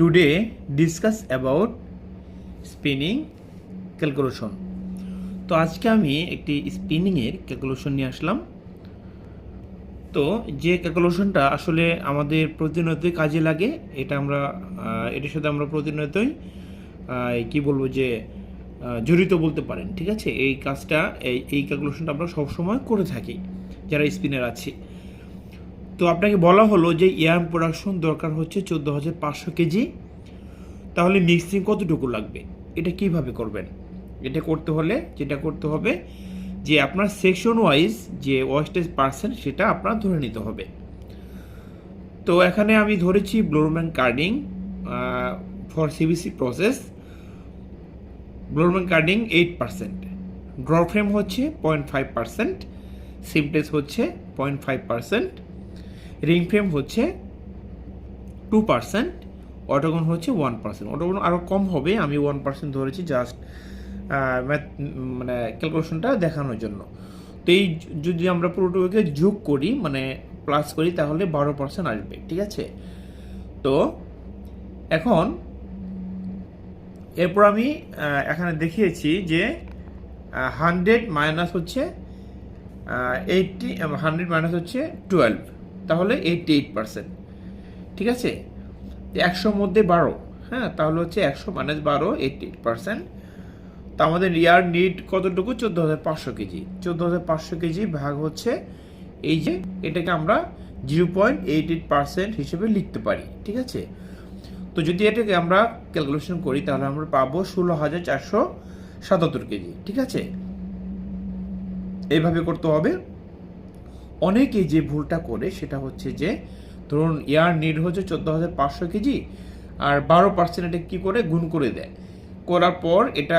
today discuss about spinning calculation. তো আজকে আমি একটি স্পিনিংয়ের ক্যালকুলেশন নিয়ে আসলাম। তো যে ক্যালকুলেশনটা আসলে আমাদের প্রতিনিয়তই কাজে লাগে, এটা আমরা এটার সাথে আমরা প্রতিনিয়তই কি বলব যে জড়িত বলতে পারেন, ঠিক আছে? এই কাজটা, এই এই ক্যালকুলেশনটা আমরা সবসময় করে থাকি, যারা স্পিনার আছি। তো আপনাকে বলা হলো যে ইয়ার্ন প্রোডাকশন দরকার হচ্ছে চোদ্দ হাজার পাঁচশো কেজি। তাহলে মিক্সিং কতটুকু লাগবে? এটা কীভাবে করবেন? এটা করতে হলে যেটা করতে হবে যে আপনার সেকশন ওয়াইজ যে ওয়েস্টেজ পার্সেন্ট সেটা আপনার ধরে নিতে হবে। তো এখানে আমি ধরেছি blowroom carding for CBC process blowroom carding eight percent draw frame হচ্ছে পয়েন্ট ফাইভ পার্সেন্ট সিমটেস হচ্ছে point five percent ring frame হচ্ছে টু পার্সেন্ট অটোগন হচ্ছে ওয়ান পার্সেন্ট অটোগন আরও কম হবে, আমি ওয়ান পার্সেন্ট ধরেছি জাস্ট ম্যাথ মানে ক্যালকুলেশনটা দেখানোর জন্য। তো এই যদি আমরা পুরোটাকে যোগ করি মানে প্লাস করি, তাহলে বারো পার্সেন্ট আসবে, ঠিক আছে? তো এখন এরপর আমি এখানে দেখিয়েছি যে হান্ড্রেড মাইনাস হচ্ছে এইটটি হান্ড্রেড মাইনাস হচ্ছে টুয়েলভ তাহলে এইটটি এইট পার্সেন্ট ঠিক আছে? একশোর মধ্যে বারো হ্যাঁ তাহলে হচ্ছে একশো মাইনাস বারো এইটটি এইট পার্সেন্ট তা আমাদের ইয়ার নিড কতটুকু? চোদ্দ হাজার পাঁচশো কেজি। চোদ্দ হাজার পাঁচশো কেজি ভাগ হচ্ছে এই যে এটাকে আমরা zero point eight eight percent হিসেবে লিখতে পারি, ঠিক আছে? তো যদি এটাকে আমরা ক্যালকুলেশন করি, তাহলে আমরা পাবো ষোলো হাজার চারশো সাতাত্তর কেজি, ঠিক আছে? এইভাবে করতে হবে। অনেকে যে ভুলটা করে সেটা হচ্ছে যে, ধরুন ইয়ার নিড হচ্ছে চোদ্দ হাজার পাঁচশো কেজি আর বারো পার্সেন্ট এটা কী করে? গুণ করে দেয়। করার পর এটা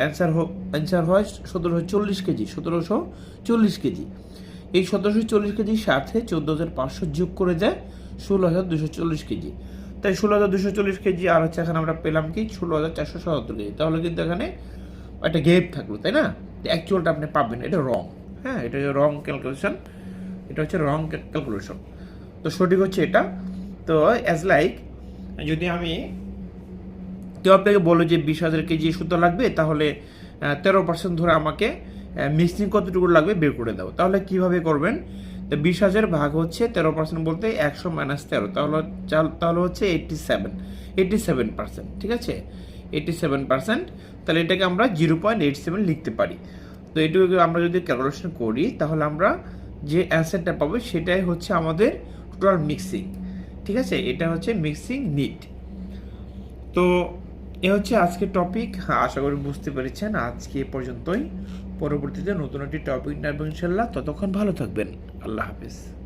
অ্যান্সার অ্যান্সার হয় সতেরোশো চল্লিশ কেজি, সতেরোশো চল্লিশ কেজি। এই সতেরোশো চল্লিশ কেজির সাথে চোদ্দ হাজার পাঁচশো যোগ করে দেয় ষোলো হাজার দুশো চল্লিশ কেজি। তাই ষোলো হাজার দুশো চল্লিশ কেজি আর হচ্ছে এখানে আমরা পেলাম কি? ষোলো হাজার চারশো সাতাত্তর কেজি। তাহলে কিন্তু এখানে একটা গেপ থাকল, তাই না? অ্যাকচুয়ালটা আপনি পাবেন, এটা রং হ্যাঁ এটা রং ক্যালকুলেশন এটা হচ্ছে রং ক্যালকুলেশন তো সঠিক হচ্ছে এটা। তো অ্যাজ লাইক যদি আমি কেউ আপনাকে বলো যে বিশ হাজার কেজি সুতো লাগবে, তাহলে তেরো পার্সেন্ট ধরে আমাকে মিক্সিং কতটুকু লাগবে বের করে দাও। তাহলে কীভাবে করবেন? তো বিশ হাজার ভাগ হচ্ছে তেরো পার্সেন্ট বলতে একশো মাইনাস তেরো, তাহলে তাহলে হচ্ছে eighty seven eighty seven percent ঠিক আছে? এইটটি সেভেন পার্সেন্ট তাহলে এটাকে আমরা জিরো পয়েন্ট এইট সেভেন লিখতে পারি। তো এটুকু আমরা যদি ক্যালকুলেশন করি, তাহলে আমরা যে অ্যান্সারটা পাবো সেটাই হচ্ছে আমাদের টোটাল মিক্সিং। ঠিক আছে? এটা হচ্ছে মিক্সিং নিট। তো এ হচ্ছে আজকের টপিক। আশা করি বুঝতে পেরেছেন। আজকে পর্যন্তই। পরবর্তীতে নতুন একটি টপিক নেব ইনশাল্লাহ ততক্ষণ ভালো থাকবেন। আল্লাহ হাফিজ।